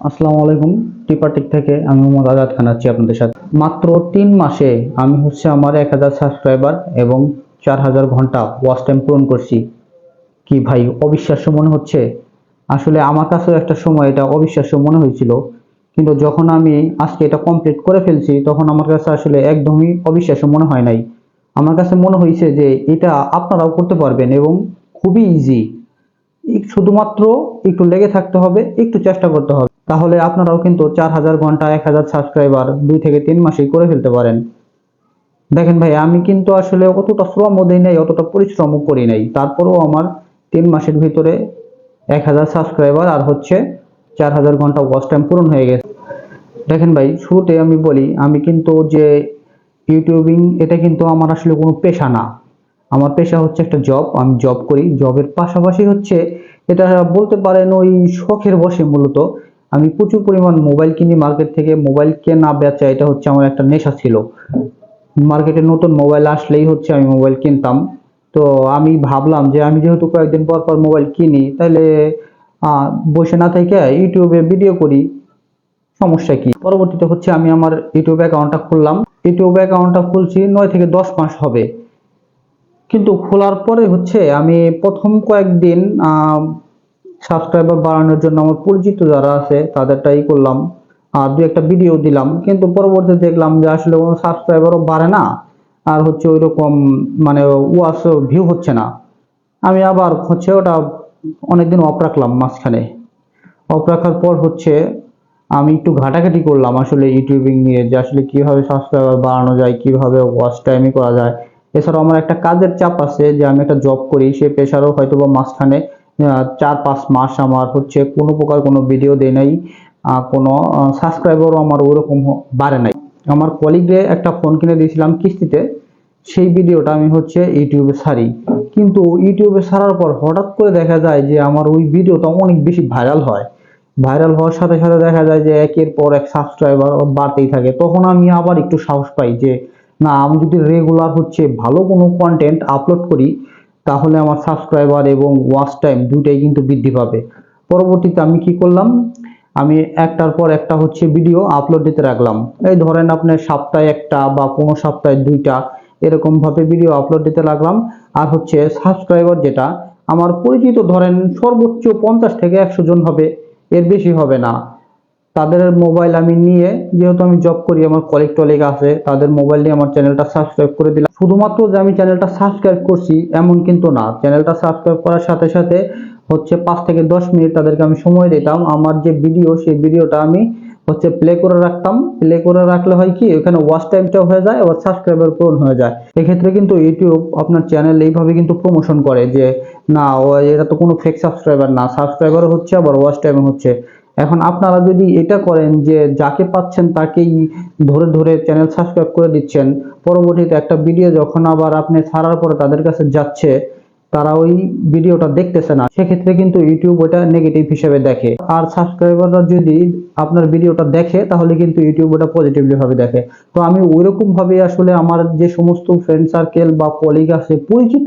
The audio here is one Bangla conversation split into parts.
আসসালামু আলাইকুম টিপাটিক থেকে আমি মোহাম্মদ আজাদ খান আছি আপনাদের সাথে। মাত্র তিন মাসে আমি হচ্ছে আমার এক হাজার সাবস্ক্রাইবার এবং চার হাজার ঘণ্টা ওয়াচ টাইম পূরণ করছি। কি ভাই, অবিশ্বাস্য মনে হচ্ছে? আসলে আমার কাছেও একটা সময় এটা অবিশ্বাস্য মনে হয়েছিল, কিন্তু যখন আমি আজকে এটা কমপ্লিট করে ফেলছি, তখন আমার কাছে আসলে একদমই অবিশ্বাস্য মনে হয় নাই। আমার কাছে মনে হয়েছে যে এটা আপনারাও করতে পারবেন এবং খুবই ইজি শুধুমাত্র একটু লেগে থাকতে হবে, একটু চেষ্টা করতে হবে। তাহলে আপনারাও কিন্তু চার হাজার ঘণ্টা, এক হাজার সাবস্ক্রাইবার দুই থেকে তিন মাসেই করে ফেলতে পারেন। দেখেন ভাই, আমি কিন্তু আসলে অতটা শ্রমও দিই নাই, অতটা পরিশ্রমও করি নাই। তারপরেও আমার তিন মাসের ভিতরে এক হাজার সাবস্ক্রাইবার আর হচ্ছে চার হাজার ঘণ্টা ওয়াচ টাইম পূরণ হয়ে গেছে। দেখেন ভাই, শুরুতে আমি বলি, আমি কিন্তু যে ইউটিউবিং এটা কিন্তু আমার আসলে কোনো পেশা না। আমার পেশা হচ্ছে একটা জব আমি জব করি। জবের পাশাপাশি হচ্ছে, এটা বলতে পারেন ওই শখের বসে মূলত আমি প্রচুর পরিমাণ মোবাইল কিনি মার্কেট থেকে। মোবাইল কেনা বেচা, এটা হচ্ছে আমার একটা নেশা ছিল। মার্কেটে নতুন মোবাইল আসলেই হচ্ছে আমি মোবাইল কিনতাম। তো আমি ভাবলাম যে আমি যেহেতু কয়েকদিন পর পর মোবাইল কিনি, তাহলে বসে না থেকে ইউটিউবে ভিডিও করি। সমস্যা কি? পরবর্তীতে হচ্ছে আমি আমার ইউটিউব অ্যাকাউন্টটা খুললাম। ইউটিউব অ্যাকাউন্টটা খুলছি, নয় থেকে দশ মাস হবে। কিন্তু খোলার পরে হচ্ছে আমি প্রথম কয়েকদিন সাবস্ক্রাইবার বাড়ানোর জন্য আমার পরিচিত যারা আছে, তাদেরটাই করলাম। আর দু একটা ভিডিও দিলাম, কিন্তু পরবর্তীতে দেখলাম যে আসলে কোনো সাবস্ক্রাইবারও বাড়ে না। আর হচ্ছে ওই রকম মানে ওয়াচ ভিউ হচ্ছে না। আমি আবার হচ্ছে ওটা অনেকদিন অফ রাখলাম মাঝখানে। অফ রাখার পর হচ্ছে আমি একটু ঘাটাঘাটি করলাম আসলে ইউটিউবিং নিয়ে, যে আসলে কীভাবে সাবস্ক্রাইবার বাড়ানো যায়, কীভাবে ওয়াচ টাইমই করা যায়। এছাড়াও আমার একটা কাজের চাপ আছে যে আমি একটা জব করি, সেই পেশারও হয়তো বা মাঝখানে চার পাঁচ মাস আমার হচ্ছে কোনো প্রকার কোনো ভিডিও দেয় নাই কোনো সাবস্ক্রাইবারও আমার ওরকম বাড়ে নাই। আমার কলিগে একটা ফোন কিনে দিয়েছিলাম কিস্তিতে, সেই ভিডিওটা আমি হচ্ছে ইউটিউবে সারি। কিন্তু ইউটিউবে সারার পর হঠাৎ করে দেখা যায় যে আমার ওই ভিডিওটা অনেক বেশি ভাইরাল হয়। ভাইরাল হওয়ার সাথে সাথে দেখা যায় যে একের পর এক সাবস্ক্রাইবার বাড়তেই থাকে। তখন আমি আবার একটু সাহস পাই যে, না, আমি যদি রেগুলার হচ্ছে ভালো কোনো কন্টেন্ট আপলোড করি তাহলে আমার সাবস্ক্রাইবার এবং ওয়াচ টাইম দুইটাই কিন্তু বৃদ্ধি পাবে। পরবর্তীতে আমি কি করলাম? আমি একটার পর একটা হচ্ছে ভিডিও আপলোড দিতে রাখলাম। এই ধরেন আপনার সপ্তাহে একটা বা কোনো সপ্তাহে দুইটা এরকম ভাবে ভিডিও আপলোড দিতে লাগলাম। আর হচ্ছে সাবস্ক্রাইবার যেটা, আমার পরিচিত ধরেন সর্বোচ্চ পঞ্চাশ থেকে একশো জন হবে, এর বেশি হবে না। তাদের মোবাইল আমি নিয়ে, যেহেতু আমি জব করি, আমার কলিগ টলিগ আছে, তাদের মোবাইল নিয়ে আমার চ্যানেলটা সাবস্ক্রাইব করে দিলাম। শুধুমাত্র যে আমি চ্যানেলটা সাবস্ক্রাইব করছি, এমন কিন্তু না। চ্যানেলটা সাবস্ক্রাইব করার সাথে সাথে হচ্ছে পাঁচ থেকে দশ মিনিট তাদেরকে আমি সময় দিতাম। আমার যে ভিডিও সেই ভিডিওটা আমি হচ্ছে প্লে করে রাখতাম। প্লে করে রাখলে হয় কি, ওখানে ওয়াচ টাইমটাও হয়ে যায়, আবার সাবস্ক্রাইবার পূরণ হয়ে যায়। এক্ষেত্রে কিন্তু ইউটিউব আপনার চ্যানেল এইভাবে কিন্তু প্রমোশন করে যে, না এটা তো কোনো ফেক সাবস্ক্রাইবার না। সাবস্ক্রাইবারও হচ্ছে, আবার ওয়াচ টাইম হচ্ছে। এখন আপনারা যদি এটা করেন যে যাকে পাচ্ছেন তাকেই ধরে ধরে চ্যানেল সাবস্ক্রাইব করে দিচ্ছেন, পরবর্তীতে একটা ভিডিও যখন আবার আপনি ছাড়ার পরে তাদের কাছে যাচ্ছে, তারা ওই ভিডিওটা দেখতেছে না। সেক্ষেত্রে কিন্তু ইউটিউব ওটা নেগেটিভ হিসেবে দেখে। আর সাবস্ক্রাইবাররা যদি আপনার ভিডিওটা দেখে, তাহলে কিন্তু ইউটিউব ওটা পজিটিভলি ভাবে দেখে। তো আমি ওইরকম ভাবে আসলে আমার যে সমস্ত ফ্রেন্ড সার্কেল বা কলিগ আছে, পরিচিত,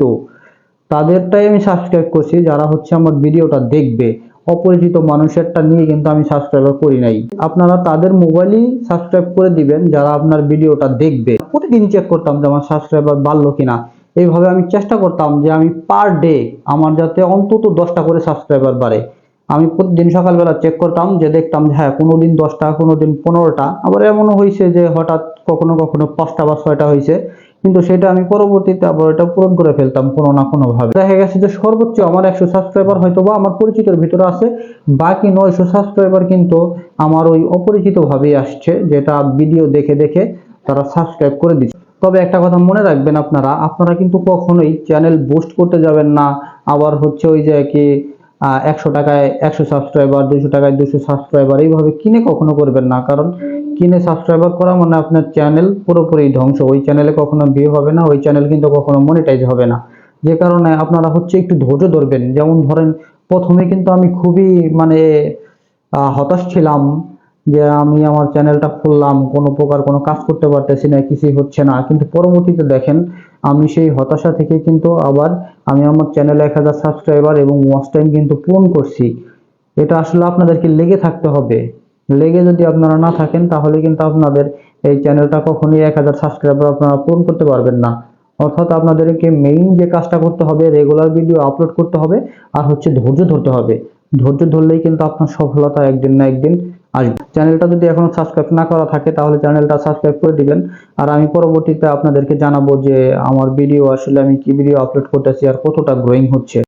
তাদেরটাই আমি সাবস্ক্রাইব করছি, যারা হচ্ছে আমার ভিডিওটা দেখবে। অপরিচিত মানুষেরটা নিয়ে কিন্তু আমি সাবস্ক্রাইবার করি নাই। আপনারা তাদের মোবাইলই সাবস্ক্রাইব করে দিবেন, যারা আপনার ভিডিওটা দেখবে। প্রতিদিন চেক করতাম যে আমার সাবস্ক্রাইবার বাড়লো কিনা। এইভাবে আমি চেষ্টা করতাম যে আমি পার ডে আমার যাতে অন্তত দশটা করে সাবস্ক্রাইবার বাড়ে। আমি প্রতিদিন সকালবেলা চেক করতাম যে দেখতাম যে হ্যাঁ কোনো দিন দশটা কোনো দিন পনেরোটা। আবার এমনও হয়েছে যে হঠাৎ কখনো কখনো পাঁচটা বা ছয়টা হয়েছে কিন্তু সেটা আমি পরবর্তীতে আবার এটা পূরণ করে ফেলতাম কোনো না কোনো ভাবে দেখা গেছে যে সর্বোচ্চ আমার একশো সাবস্ক্রাইবার হয়তো বা আমার পরিচিতের ভিতরে আছে, বাকি নয়শো সাবস্ক্রাইবার কিন্তু আমার ওই অপরিচিত ভাবেই আসছে, যেটা ভিডিও দেখে দেখে তারা সাবস্ক্রাইব করে দিচ্ছে। তবে একটা কথা মনে রাখবেন আপনারা আপনারা কিন্তু কখনোই চ্যানেল বুস্ট করতে যাবেন না। আবার হচ্ছে ওই যে কি একশো টাকায় একশো সাবস্ক্রাইবার দুশো টাকায় দুশো সাবস্ক্রাইবার এইভাবে কিনে কখনো করবেন না। কারণ কিনে সাবস্ক্রাইবার করা মানে আপনার চ্যানেল পুরোপুরি ধ্বংস। ওই চ্যানেলে কখনো ভিউ হবে না, ওই চ্যানেল কিন্তু কখনো মনিটাইজ হবে না। যে কারণে আপনারা হচ্ছে একটু ধৈর্য ধরবেন। যেমন ধরেন, প্রথমে কিন্তু আমি খুবই মানে হতাশ ছিলাম যে আমি আমার চ্যানেলটা খুললাম, কোনো প্রকার কোনো কাজ করতে পারতেছি না, কিছুই হচ্ছে না। কিন্তু পরবর্তীতে দেখেন, আমি সেই হতাশা থেকে কিন্তু আবার আমি আমার চ্যানেলে এক হাজার সাবস্ক্রাইবার এবং ওয়াচ টাইম কিন্তু পূরণ করছি। এটা আসলে আপনাদেরকে লেগে থাকতে হবে। লেগে যদি আপনারা না থাকেন, তাহলে কিন্তু আপনাদের এই চ্যানেলটা কখনোই এক হাজার সাবস্ক্রাইবার আপনারা পূরণ করতে পারবেন না। অর্থাৎ আপনাদেরকে মেইন যে কাজটা করতে হবে রেগুলার ভিডিও আপলোড করতে হবে, আর হচ্ছে ধৈর্য ধরতে হবে। ধৈর্য ধরলেই কিন্তু আপনার সফলতা একদিন না একদিন আসবে। চ্যানেলটা যদি এখনও সাবস্ক্রাইব না করা থাকে, তাহলে চ্যানেলটা সাবস্ক্রাইব করে দিবেন। আর আমি পরবর্তীতে আপনাদেরকে জানাব যে আমার ভিডিও আসলে আমি কি ভিডিও আপলোড করতেছি আর কতটা গ্রোয়িং হচ্ছে।